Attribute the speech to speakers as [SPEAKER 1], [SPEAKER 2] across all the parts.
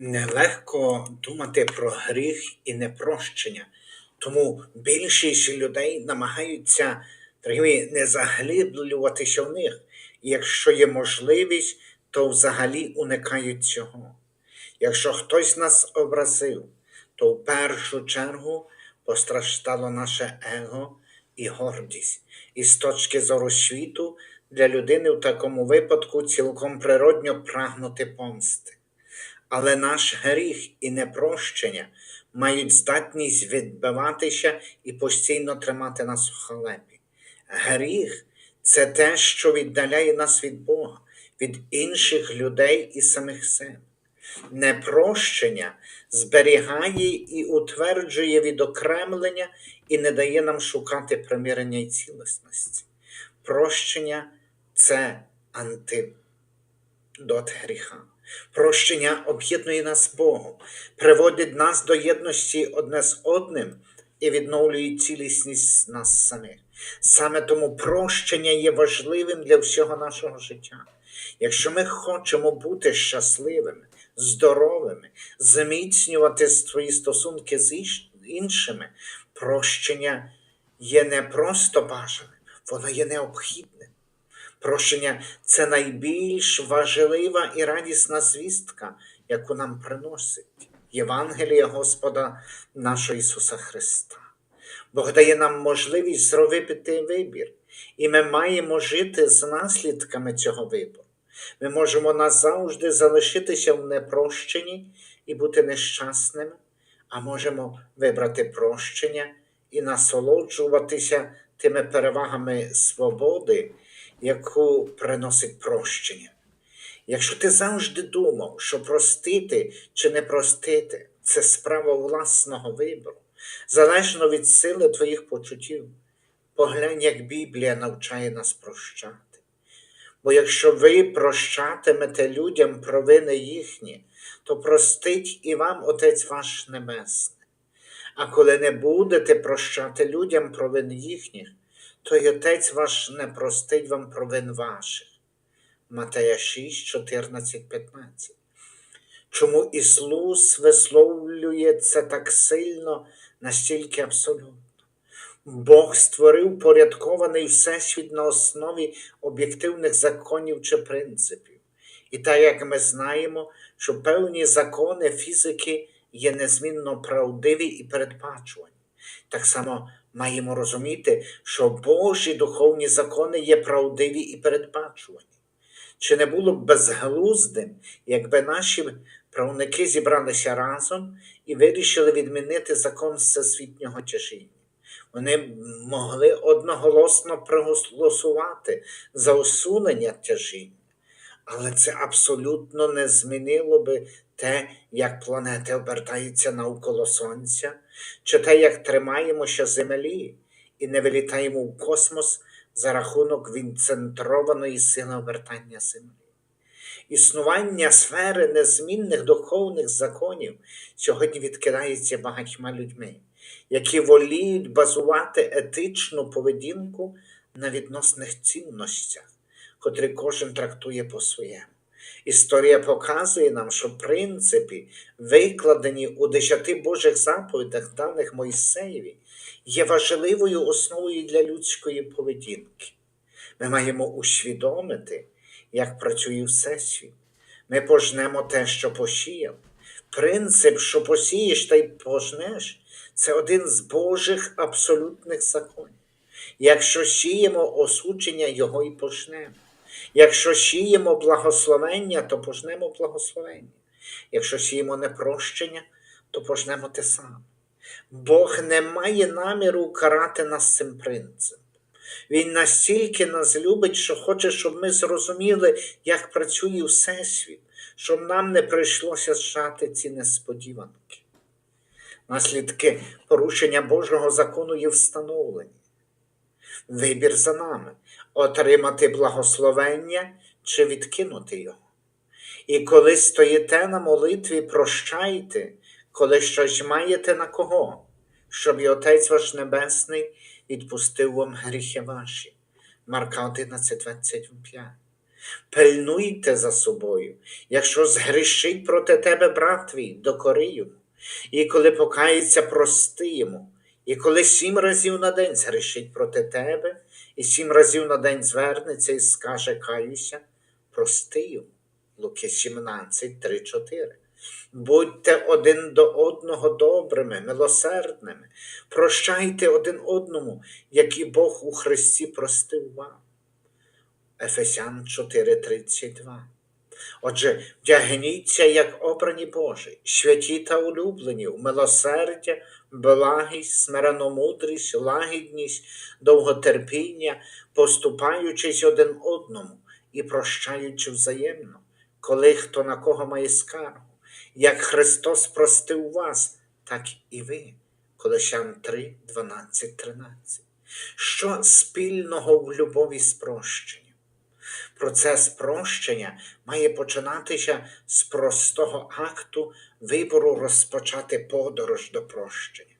[SPEAKER 1] Нелегко думати про гріх і непрощення, тому більшість людей намагаються такі, не заглиблюватися в них, і якщо є можливість, то взагалі уникають цього. Якщо хтось нас образив, то в першу чергу постраждало наше его і гордість. І з точки зору світу для людини в такому випадку цілком природньо прагнути помсти. Але наш гріх і непрощення мають здатність відбиватися і постійно тримати нас в халепі. Гріх це те, що віддаляє нас від Бога, від інших людей і самих себе. Непрощення зберігає і утверджує відокремлення і не дає нам шукати примирення і цілісності. Прощення це антидот гріха. Прощення об'єднує нас з Богом, приводить нас до єдності одне з одним і відновлює цілісність нас самих. Саме тому прощення є важливим для всього нашого життя. Якщо ми хочемо бути щасливими, здоровими, зміцнювати свої стосунки з іншими, прощення є не просто бажаним, воно є необхідним. Прощення це найбільш важлива і радісна звістка, яку нам приносить Євангелія Господа нашого Ісуса Христа. Бог дає нам можливість зробити вибір, і ми маємо жити з наслідками цього вибору. Ми можемо назавжди залишитися в непрощенні і бути нещасними, а можемо вибрати прощення і насолоджуватися тими перевагами свободи яку приносить прощення. Якщо ти завжди думав, що простити чи не простити це справа власного вибору, залежно від сили твоїх почуттів, поглянь, як Біблія навчає нас прощати. Бо якщо ви прощатимете людям провини їхні, то простить і вам Отець ваш Небесний. А коли не будете прощати людям провини їхніх, то й Отець ваш не простить вам провин ваших. Матея 6, 14, 15. Чому Ісус висловлює це так сильно, настільки абсолютно? Бог створив порядкований всесвіт на основі об'єктивних законів чи принципів. І так як ми знаємо, що певні закони фізики є незмінно правдиві і передбачувані. Так само маємо розуміти, що Божі духовні закони є правдиві і передбачувані. Чи не було б безглуздим, якби наші правники зібралися разом і вирішили відмінити закон всесвітнього тяжіння? Вони могли одноголосно проголосувати за усунення тяжіння, але це абсолютно не змінило би те, як планети обертаються навколо Сонця, чи те, як тримаємося землі і не вилітаємо в космос за рахунок відцентрованої сили обертання Землі. Існування сфери незмінних духовних законів сьогодні відкидається багатьма людьми, які воліють базувати етичну поведінку на відносних цінностях, котрі кожен трактує по-своєму. Історія показує нам, що принципи, викладені у десяти Божих заповідях, даних Мойсеєві, є важливою основою для людської поведінки. Ми маємо усвідомити, як працює Всесвіт. Ми пожнемо те, що посіяв. Принцип, що посієш та й пожнеш, це один з Божих абсолютних законів. Якщо сіємо осудження, його і пожнемо. Якщо сіємо благословення, то пожнемо благословення. Якщо сіємо непрощення, то пожнемо те саме. Бог не має наміру карати нас цим принципом. Він настільки нас любить, що хоче, щоб ми зрозуміли, як працює Всесвіт, щоб нам не прийшлося зжати ці несподіванки. Наслідки порушення Божого закону є встановлені. Вибір за нами отримати благословення чи відкинути його. І коли стоїте на молитві, прощайте, коли щось маєте на кого, щоб і Отець ваш Небесний відпустив вам гріхи ваші. Марка 11, 25. Пильнуйте за собою. Якщо згрішить проти тебе брат твій, докори йому. І коли покається, прости йому. І коли сім разів на день згрішить проти тебе, і сім разів на день звернеться і скаже каюся, прости йому. Луки 17, 3, 4. Будьте один до одного добрими, милосердними, прощайте один одному, як і Бог у Христі простив вам. Ефесян 4:32. Отже, вдягніться, як обрані Божі, святі та улюблені, в милосердя, благість, смиренномудрість, лагідність, довготерпіння, поступаючись один одному і прощаючи взаємно, коли хто на кого має скаргу. Як Христос простив вас, так і ви. Колосян 3, 12, 13. Що спільного в любові з прощенням? Процес прощення має починатися з простого акту вибору розпочати подорож до прощення.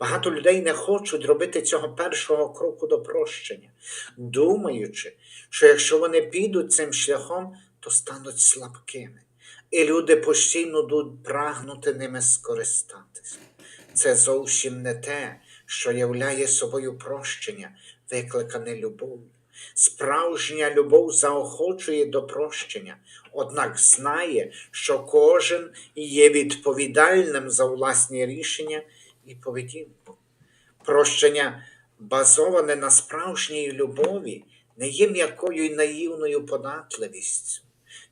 [SPEAKER 1] Багато людей не хочуть робити цього першого кроку до прощення, думаючи, що якщо вони підуть цим шляхом, то стануть слабкими, і люди постійно будуть прагнути ними скористатися. Це зовсім не те, що являє собою прощення, викликане любов'ю. Справжня любов заохочує до прощення, однак знає, що кожен є відповідальним за власні рішення і поведінку. Прощення, базоване на справжній любові, не є м'якою і наївною податливістю,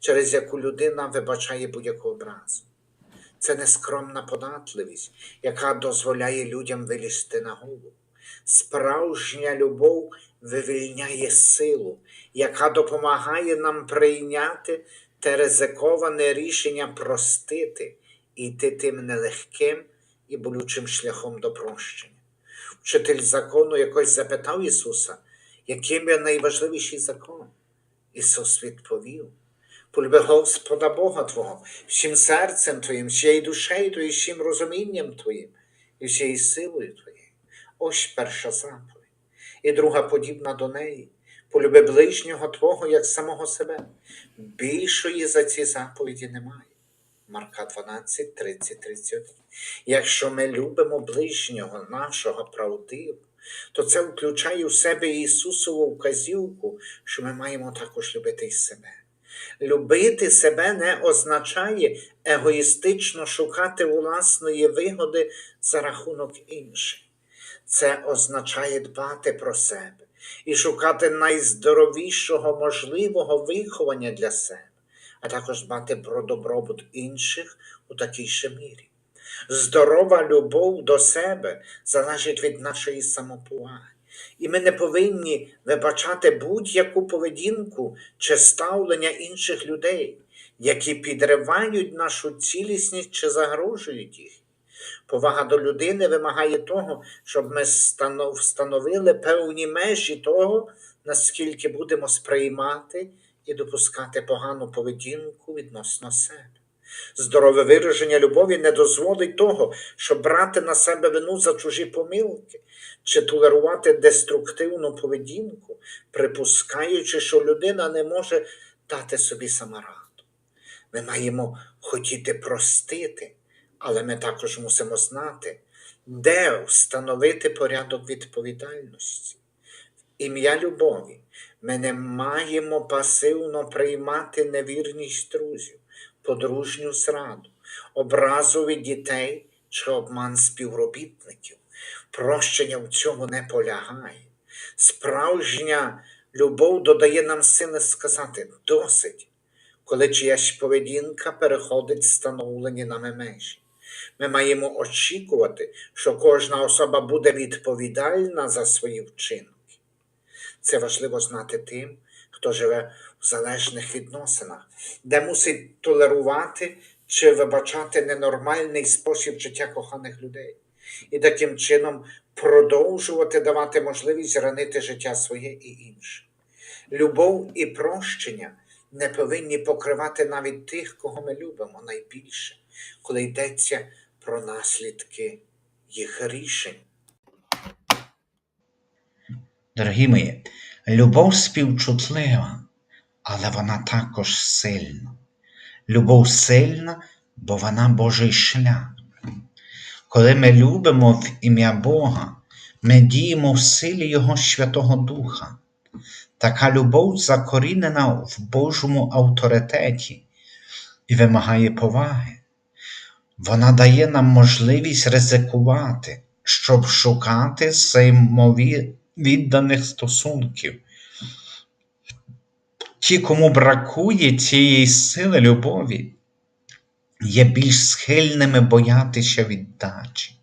[SPEAKER 1] через яку людина вибачає будь-яку образу. Це нескромна податливість, яка дозволяє людям вилізти на голову. Справжня любов вивільняє силу, яка допомагає нам прийняти те ризиковане рішення простити і йти тим нелегким і болючим шляхом до прощення. Вчитель закону якось запитав Ісуса, яким є найважливіший закон. Ісус відповів: полюби Господа Бога Твого, всім серцем Твоїм, всією душею Твоєю, всім розумінням Твоїм і всією силою Твоєю. Ось перша заповідь. І друга подібна до неї. Полюби ближнього Твого як самого себе. Більшої за ці заповіді немає. Марка 12, 30, 31. Якщо ми любимо ближнього нашого правдиво, то це включає в себе Ісусову вказівку, що ми маємо також любити себе. Любити себе не означає егоїстично шукати власної вигоди за рахунок інших. Це означає дбати про себе і шукати найздоровішого можливого виховання для себе, а також дбати про добробут інших у такій же мірі. Здорова любов до себе залежить від нашої самоповаги. І ми не повинні вибачати будь-яку поведінку чи ставлення інших людей, які підривають нашу цілісність чи загрожують їх. Повага до людини вимагає того, щоб ми встановили певні межі того, наскільки будемо сприймати і допускати погану поведінку відносно себе. Здорове вираження любові не дозволить того, щоб брати на себе вину за чужі помилки чи толерувати деструктивну поведінку, припускаючи, що людина не може дати собі сама раду. Ми маємо хотіти простити, але ми також мусимо знати, де встановити порядок відповідальності. Ім'я любові ми не маємо пасивно приймати невірність друзів, подружню зраду, образу від дітей чи обман співробітників. Прощення в цьому не полягає. Справжня любов додає нам сили сказати досить, коли чиясь поведінка переходить встановлені нами межі. Ми маємо очікувати, що кожна особа буде відповідальна за свої вчинки. Це важливо знати тим, хто живе в залежних відносинах, де мусить толерувати чи вибачати ненормальний спосіб життя коханих людей, і таким чином продовжувати давати можливість ранити життя своє і інше. Любов і прощення не повинні покривати навіть тих, кого ми любимо найбільше, коли йдеться про наслідки їх рішень.
[SPEAKER 2] Дорогі мої, любов співчутлива,
[SPEAKER 1] але вона також сильна. Любов сильна, бо вона Божий шлях. Коли ми любимо в ім'я Бога, ми діємо в силі Його Святого Духа. Така любов закорінена в Божому авторитеті і вимагає поваги. Вона дає нам можливість ризикувати, щоб шукати взаємовідданих стосунків. Ті, кому бракує цієї сили любові, є більш схильними боятися віддачі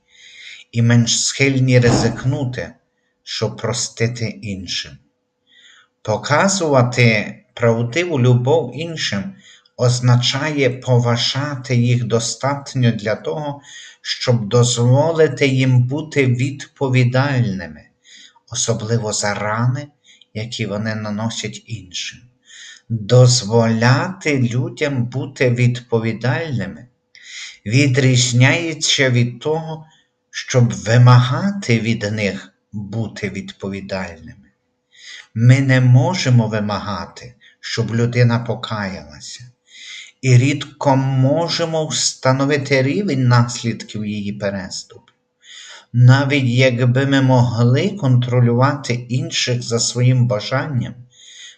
[SPEAKER 1] і менш схильні ризикнути, щоб простити іншим. Показувати правдиву любов іншим означає поважати їх достатньо для того, щоб дозволити їм бути відповідальними, особливо за рани, які вони наносять іншим. Дозволяти людям бути відповідальними відрізняється від того, щоб вимагати від них бути відповідальними. Ми не можемо вимагати, щоб людина покаялася, і рідко можемо встановити рівень наслідків її переступів. Навіть якби ми могли контролювати інших за своїм бажанням,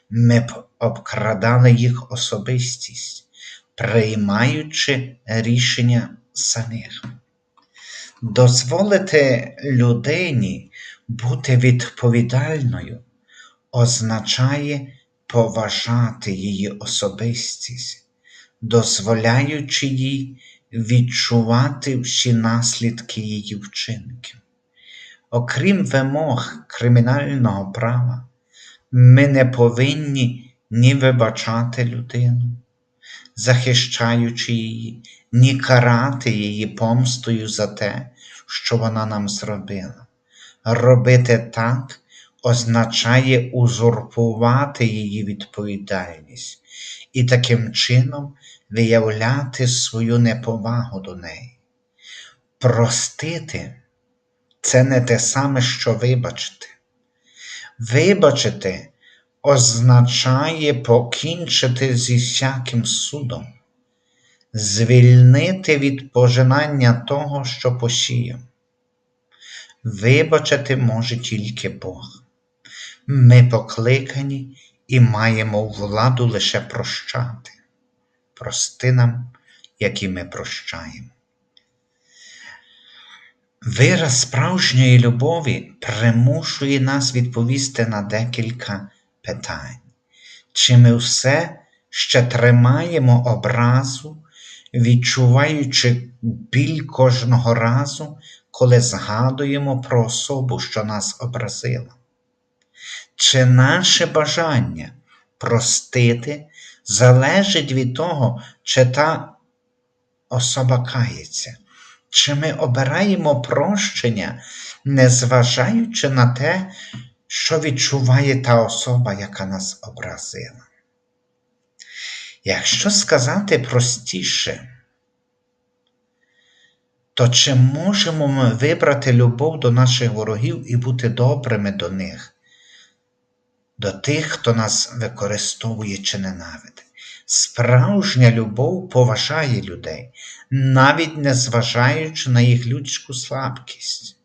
[SPEAKER 1] ми б обкрадали їх особистість, приймаючи рішення самих. Дозволити людині бути відповідальною означає поважати її особистість, дозволяючи їй відчувати всі наслідки її вчинків. Окрім вимог кримінального права, ми не повинні ні вибачати людину, захищаючи її, ні карати її помстою за те, що вона нам зробила. Робити так означає узурпувати її відповідальність і таким чином виявляти свою неповагу до неї. Простити це не те саме, що вибачити. Вибачити означає покінчити зі всяким судом, звільнити від пожинання того, що посіяв. Вибачити може тільки Бог. Ми покликані і маємо владу лише прощати. Прости нам, як і ми прощаємо. Вираз справжньої любові примушує нас відповісти на декілька питань. Чи ми все ще тримаємо образу, відчуваючи біль кожного разу, коли згадуємо про особу, що нас образила? Чи наше бажання простити залежить від того, чи та особа кається? Чи ми обираємо прощення, незважаючи на те, що відчуває та особа, яка нас образила? Якщо сказати простіше, то чи можемо ми вибрати любов до наших ворогів і бути добрими до них, до тих, хто нас використовує чи ненавидить? Справжня любов поважає людей, навіть не зважаючи на їх людську слабкість.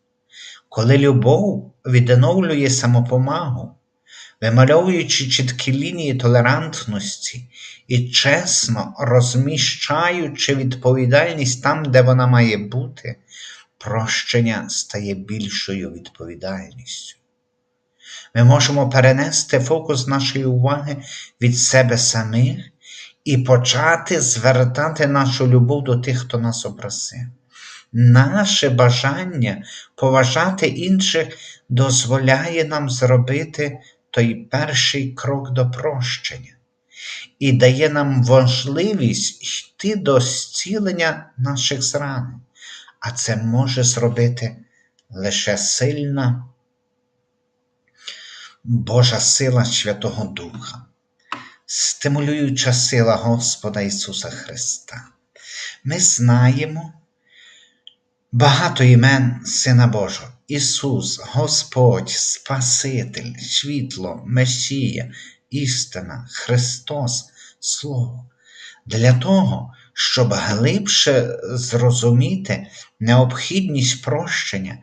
[SPEAKER 1] Коли любов відновлює самопомагу, вимальовуючи чіткі лінії толерантності і чесно розміщаючи відповідальність там, де вона має бути, прощення стає більшою відповідальністю. Ми можемо перенести фокус нашої уваги від себе самих і почати звертати нашу любов до тих, хто нас образив. Наше бажання поважати інших дозволяє нам зробити той перший крок до прощення і дає нам можливість йти до зцілення наших зранень, а це може зробити лише сильна Божа сила Святого Духа, стимулююча сила Господа Ісуса Христа. Ми знаємо багато імен Сина Божого. Ісус, Господь, Спаситель, світло, Месія, істина, Христос, Слово. Для того, щоб глибше зрозуміти необхідність прощення,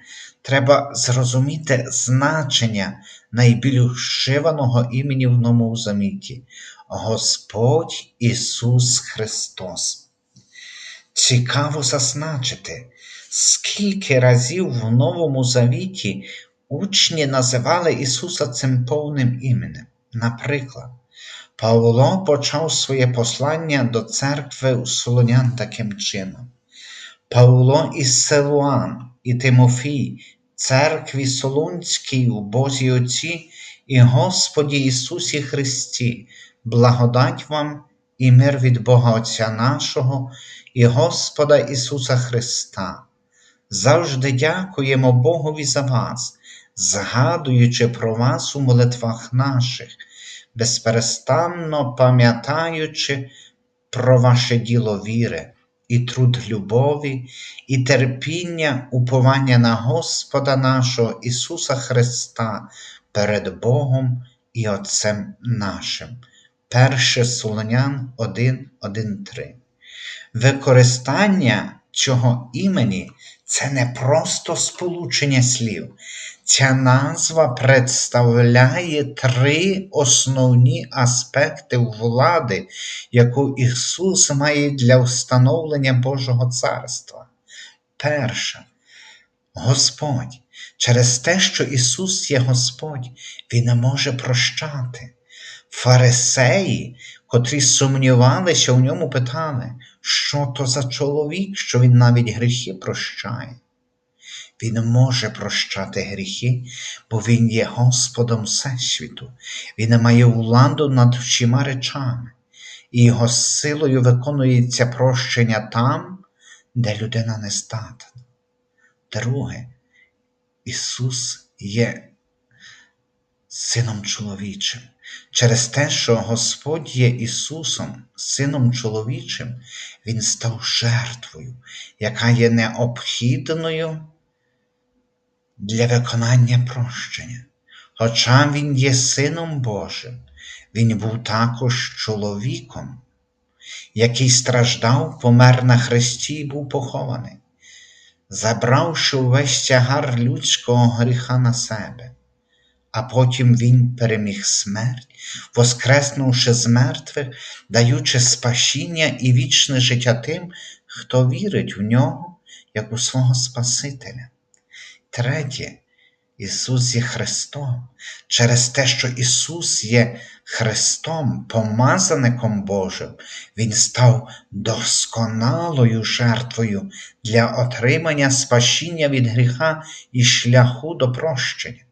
[SPEAKER 1] треба зрозуміти значення найбільш вживаного імені в Новому Заміті Господь Ісус Христос. Цікаво зазначити, скільки разів в Новому Завіті учні називали Ісуса цим повним іменем. Наприклад, Павло почав своє послання до церкви у Солонян таким чином. Павло із Силуан і Тимофій, церкві Солунській у Бозі Отці і Господі Ісусі Христі, благодать вам і мир від Бога Отця нашого і Господа Ісуса Христа. Завжди дякуємо Богові за вас, згадуючи про вас у молитвах наших, безперестанно пам'ятаючи про ваше діло віри, і труд любові, і терпіння, уповання на Господа нашого Ісуса Христа перед Богом і Отцем нашим. 1 Солонян 1, 1, 3. Використання цього імені це не просто сполучення слів. Ця назва представляє три основні аспекти влади, яку Ісус має для встановлення Божого Царства. Перше, Господь. Через те, що Ісус є Господь, Він може прощати. Фарисеї, котрі сумнівалися в ньому, питали, що то за чоловік, що він навіть гріхи прощає. Він може прощати гріхи, бо Він є Господом Всесвіту, Він має владу над всіма речами, і Його силою виконується прощення там, де людина не здатна. Друге, Ісус є Сином чоловічим. Через те, що Господь є Ісусом, Сином чоловічим, Він став жертвою, яка є необхідною для виконання прощення. Хоча Він є Сином Божим, Він був також чоловіком, який страждав, помер на хресті і був похований, забравши увесь тягар людського гріха на себе а потім Він переміг смерть, воскреснувши з мертвих, даючи спасіння і вічне життя тим, хто вірить в нього, як у свого Спасителя. Третє, Ісус є Христом. Через те, що Ісус є Христом, помазаником Божим, Він став досконалою жертвою для отримання спасіння від гріха і шляху до прощення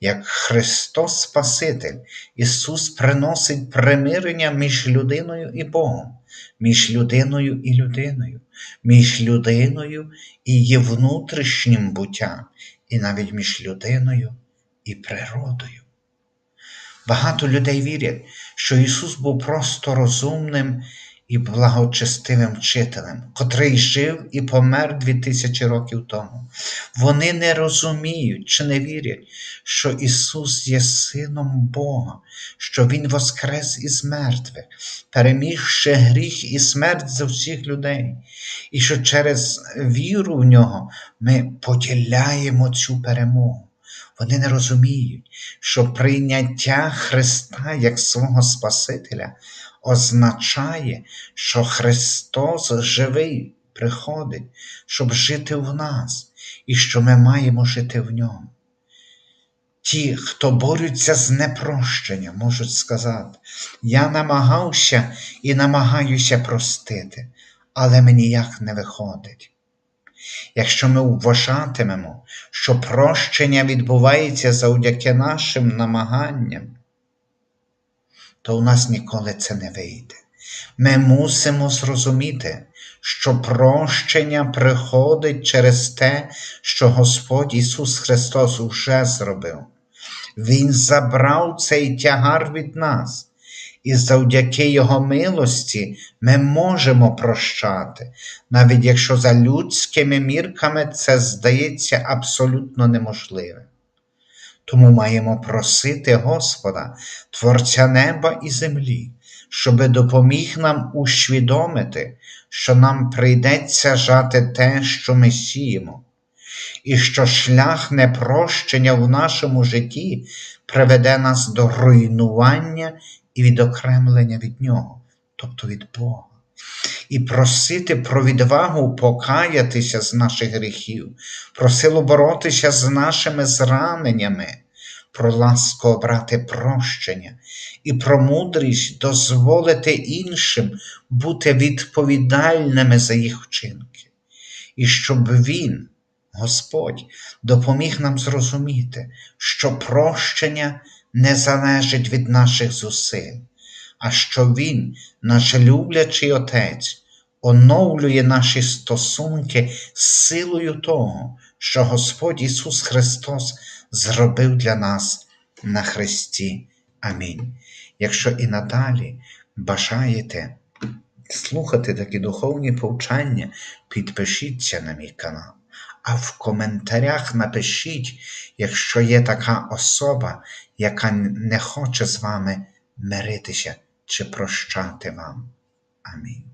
[SPEAKER 1] як Христос Спаситель, Ісус приносить примирення між людиною і Богом, між людиною і людиною, між людиною і її внутрішнім буттям, і навіть між людиною і природою. Багато людей вірять, що Ісус був просто розумним і благочестивим вчителем, котрий жив і помер дві тисячі років тому. Вони не розуміють чи не вірять, що Ісус є Сином Бога, що Він воскрес із мертвих, перемігши гріх і смерть за всіх людей, і що через віру в нього ми поділяємо цю перемогу. Вони не розуміють, що прийняття Христа як свого Спасителя означає, що Христос живий приходить, щоб жити в нас, і що ми маємо жити в ньому. Ті, хто борються з непрощенням, можуть сказати, я намагався і намагаюся простити, але мені ніяк не виходить. Якщо ми вважатимемо, що прощення відбувається завдяки нашим намаганням, то у нас ніколи це не вийде. Ми мусимо зрозуміти, що прощення приходить через те, що Господь Ісус Христос уже зробив. Він забрав цей тягар від нас, і завдяки Його милості ми можемо прощати, навіть якщо за людськими мірками це здається абсолютно неможливим. Тому маємо просити Господа, Творця неба і землі, щоби допоміг нам усвідомити, що нам прийдеться жати те, що ми сіємо, і що шлях непрощення в нашому житті приведе нас до руйнування і відокремлення від Нього, тобто від Бога. І просити про відвагу покаятися з наших гріхів, про силу боротися з нашими зраненнями, про ласку обрати прощення і про мудрість дозволити іншим бути відповідальними за їх вчинки, і щоб Він, Господь, допоміг нам зрозуміти, що прощення не залежить від наших зусиль, а що Він, наш люблячий Отець, оновлює наші стосунки з силою того, що Господь Ісус Христос зробив для нас на Христі. Амінь. Якщо і надалі бажаєте слухати такі духовні повчання, підпишіться на мій канал. А в коментарях напишіть, якщо є така особа, яка не хоче з вами миритися чи прощати вам. Амінь.